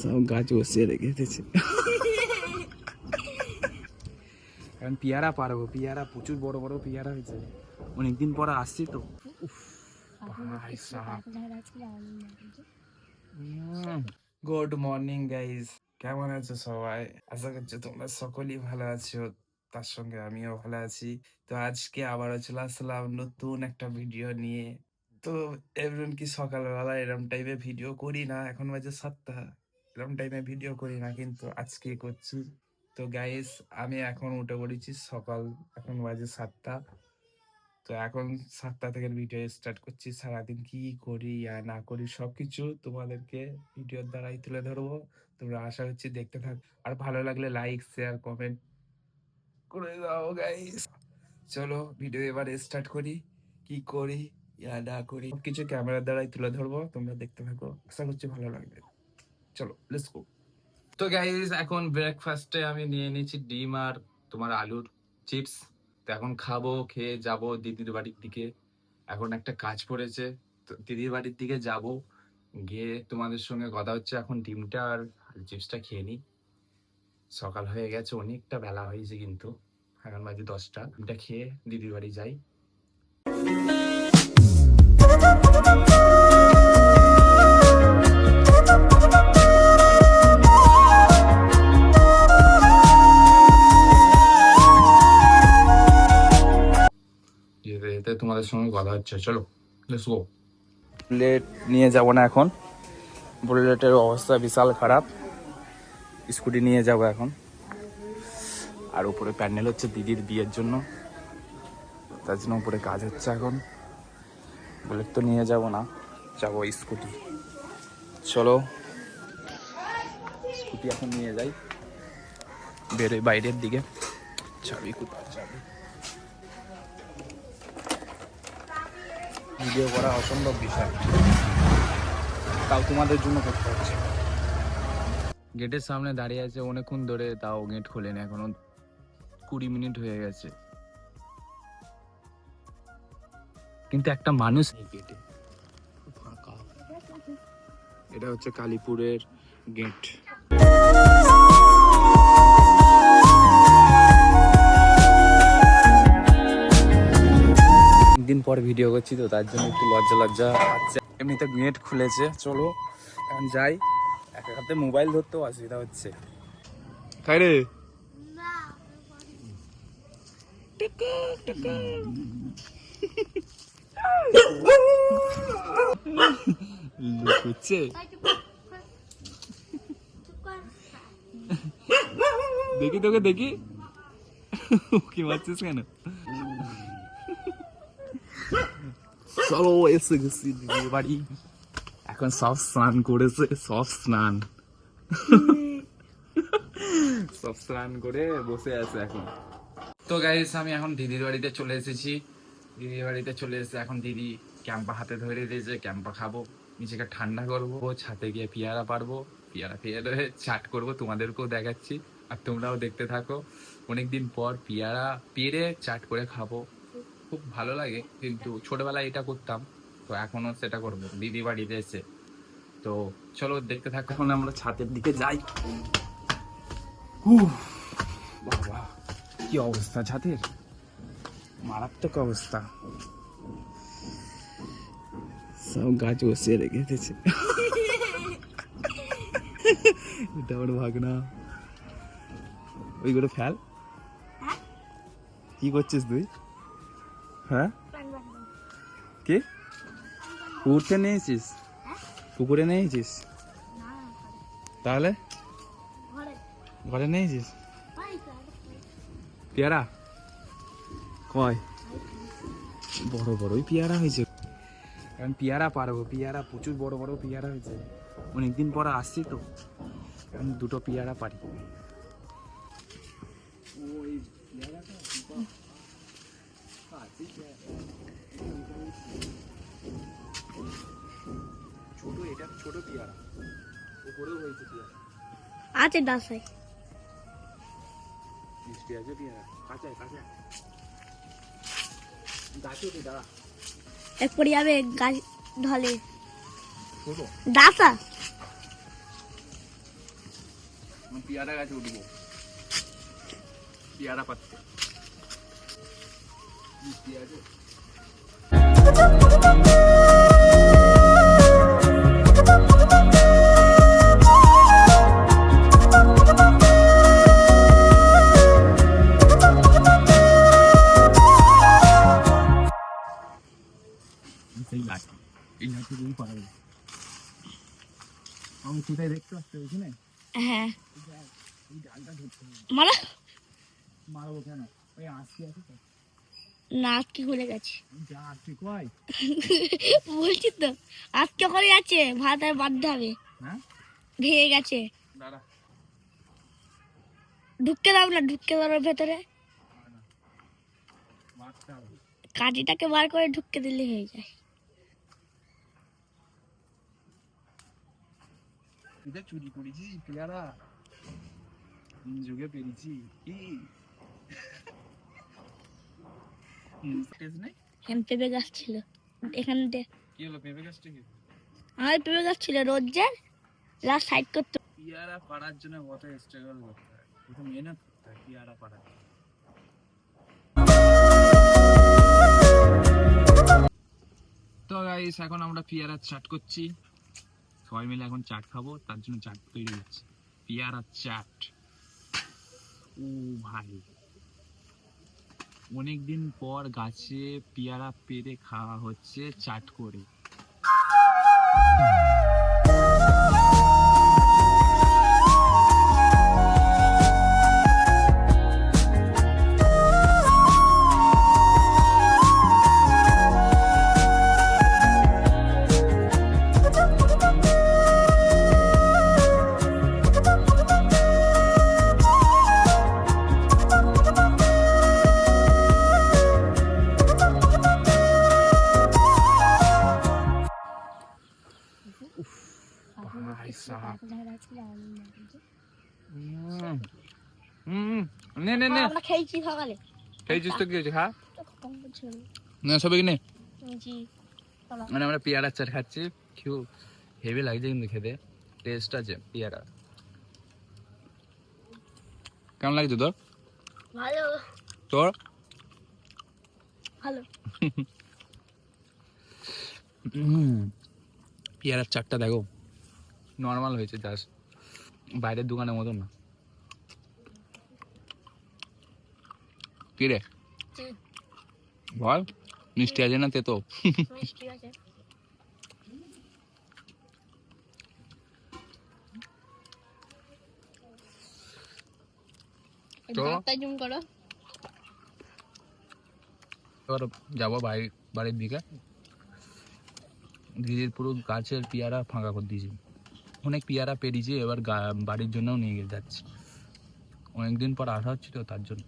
সব গাছ বসিয়ে রেখে দিয়েছে। কারণ পেয়ারা পারব পেয়ারা, প্রচুর বড় বড় পেয়ারা হয়েছে। অনেকদিন পরে আসছি তো। গুড মর্নিং গাইজ কেমন আছো সবাই? আশা করছি তোমরা সকলেই ভালো আছো। তার সঙ্গে আমিও ভালো আছি। তো আজকে আবারও চলে আসলাম নতুন একটা ভিডিও নিয়ে। তো এমন কি সকালবেলা এরম টাইমে ভিডিও করি না, এখন বাজে সাতটা। এরম টাইমে ভিডিও করি না, কিন্তু আজকে করছি। তো গাইস আমি এখন উঠে পড়েছি সকাল, এখন বাজে সাতটা। তো এখন সাতটা থেকে ভিডিও স্টার্ট করছি, সারাদিন কি করি, আর না করি সব কিছু তোমাদেরকে ভিডিওর দ্বারাই তুলে ধরবো। তোমরা আশা করছি দেখতে থাক। আর ভালো লাগলে লাইক শেয়ার কমেন্ট করে দাও গাইস চলো ভিডিও এবার স্টার্ট করি। কি করি, ইয়া না করি। কিছু ক্যামেরার দ্বারাই তুলে ধরবো, তোমরা দেখতে থাকো। আশা করছি ভালো লাগবে। চলো লেটস গো তো গাইস এখন ব্রেকফাস্টে আমি নিয়ে নিয়েছি ডিম আর তোমার আলুর চিপস তো এখন খাব, খেয়ে যাব দিদির বাড়ির দিকে। এখন একটা কাজ পড়েছে। দিদির বাড়ির দিকে যাব। গিয়ে তোমাদের সঙ্গে কথা হচ্ছে এখন ডিমটা আর চিপসটা খেয়ে নিই। সকাল হয়ে গেছে, অনেকটা বেলা হয়েছে কিন্তু। এখন বাজে দশটা। ডিমটা খেয়ে দিদির বাড়ি যাই। তোমাদের সঙ্গে কথা হচ্ছে। চলো লেটস গো নিয়ে যাব না এখন। বুলেটের অবস্থা বিশাল খারাপ। স্কুটি নিয়ে যাব এখন। আর উপরে প্যান্ডেল হচ্ছে দিদির বিয়ের জন্য। তার জন্য উপরে কাজ হচ্ছে এখন। বুলেট তো নিয়ে যাব না, যাব স্কুটি। চলো, স্কুটি এখন নিয়ে যাই। বেরোই বাইরের দিকে। চাবি কোথায় চাবি ভিডিও করা অসম্ভব বিষয়। তাও তোমাদের জন্য করতে হচ্ছে। গেটের সামনে দাঁড়িয়ে আছে, অনেকক্ষণ ধরে তাও গেট খোলেনি, এখনও কুড়ি মিনিট হয়ে গেছে। কিন্তু একটা মানুষ নেই গেটে। এটা হচ্ছে কালীপুরের গেট। দিন পর ভিডিও করছি তো, তার জন্য একটু লজ্জা লজ্জা এমনিতে গেট খুলেছে, চলো এখন যাই। হাতে মোবাইল ধরতেও অসুবিধা হচ্ছে। তাই রে? লুকুচ্ছে দেখি তোকে দেখি। কি মারছিস কেন? চলো এসে গেছি বাড়ি। এখন সব স্নান করেছে সব স্নান। সব স্নান করে বসে আছে এখন। তো গাইস আমি এখন দিদির বাড়িতে চলে এসেছি। দিদির বাড়িতে চলে এসে এখন দিদি ক্যাম্পা হাতে ধরে দিয়েছে ক্যাম্পা খাব নিজেকে ঠান্ডা করব ছাতে গিয়ে পেয়ারা পারব পেয়ারা পেয়ারা চাট করব তোমাদেরকেও দেখাচ্ছি আর তোমরাও দেখতে থাকো। অনেকদিন পর পেয়ারা পেরে চাট করে খাব। খুব ভালো লাগে কিন্তু ছোটবেলায় এটা করতাম। তো এখনও সেটা করব। দিদি বাড়িতে এসে। তো চলো দেখতে থাকো। এখন আমরা ছাদের দিকে যাই। উফ, বাবা। কি অবস্থা ছাদের? মারাত্মক অবস্থা। সব গাছ বসিয়ে রেখে দিয়েছে। এটা আমার ভাগনা ওইগুলো ফেল। কি করছিস তুই? হ্যাঁ? কি? পুকুরতে নিয়েছিস পুকুরে নিয়েছিস তাহলে ঘরে নিয়েছিস পেয়ারা কয় বড় বড়ই পেয়ারা হয়েছে কারণ পেয়ারা পারব পেয়ারা প্রচুর বড় বড় পেয়ারা হয়েছে অনেকদিন পর আসছি তো আমি দুটো পেয়ারা পারি এটা ছোট পেয়ারা। উপরেও হয়েছে পেয়ারা। আছে ডাসাই মিষ্টি আছে পেয়ারা। কাঁচা কাঁচা। গাছে ওঠে দাঁড়া। এরপরে যাবে গাছ ঢলে। ডাসা? পেয়ারা গাছে উঠবো। পেয়ারা পাচ্ছে। মিষ্টি আছে। আমি কোথায় দেখতে পাচ্ছি ওইখানে? হ্যাঁ। এই ডালটা ধরতে হবে। মারবো কেন? ওই আজকে আছে তো? না আজকে খুলে গেছে। যা আজকে কয় বলছি তো আজকে ভাত আর হবে হ্যাঁ? ভেঙে গেছে। দাঁড়া। ঢুকতে দাও না ঢুকতে দাও ভেতরে। কাঠিটাকে বার করে ঢুকতে দিলে হয়ে যায়। এটা চুরি করেছি পেয়ারা কোন যুগে পেরেছি কি এখানে পেঁপে গাছ ছিল এখানে দে- কি হলো পেঁপে গাছটা কি আমার পেঁপে গাছ ছিল রোজের লাস্ট সাইড করতে পেয়ারা পাড়ার জন্য কত স্ট্রাগল করতে হয় কত মেহনত করতে হয় পেয়ারা পাড়ার। তো গাইস এখন আমরা পেয়ারার চাট করছি। সবাই মিলে এখন চাট খাব, তার জন্য চাট তৈরি হচ্ছে। পেয়ারা চাট। ও ভাই। অনেকদিন পর গাছে পেয়ারা পেরে খাওয়া হচ্ছে, চাট করে। নে নে নে। আমরা খেয়েছি সকালে। খেয়েছিস তো কি হয়েছে খা না সবাই নে। জি মানে আমরা পেয়ারা চাট খাচ্ছি। কেউ হেভি লাগছে কিন্তু খেতে। টেস্ট আছে পেয়ারা। কেমন লাগছে তোর? ভালো। তোর? ভালো। পেয়ারার চাটটা দেখো নর্মাল হয়েছে জাস্ট বাইরের দোকানের মতন না। কি রে জি বল মিষ্টি আছে না তেতো? মিষ্টি আছে। তো? জুম করো। এবার যাব বাড়ি বাড়ির দিকে। দিদির পুরো গাছের পেয়ারা ফাঁকা করে দিয়েছি। অনেক পেয়ারা পেরিয়েছি এবার বাড়ির জন্যও নিয়ে গিয়ে যাচ্ছি। অনেকদিন পর আসা হচ্ছে তো তার জন্য।